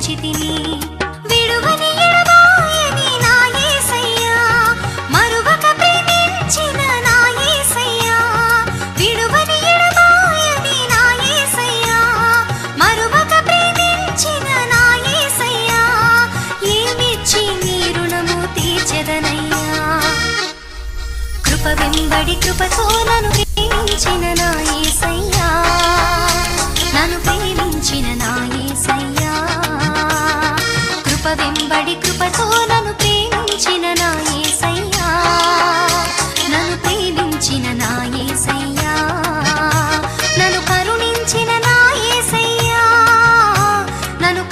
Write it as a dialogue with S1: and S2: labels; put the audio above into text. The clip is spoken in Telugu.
S1: విడిచితిని విడువని నీ వెంబడి కృపతో నన్ను ప్రేమించిన నా యేసయ్యా నన్ను ప్రేమించిన వెంబడి కృపతో నన్ను ప్రేమించిన నా ఏసయ్యా. నన్ను ప్రేమించిన నా ఏసయ్యా. నన్ను కరుణించిన నాయే ఏసయ్యా. నన్ను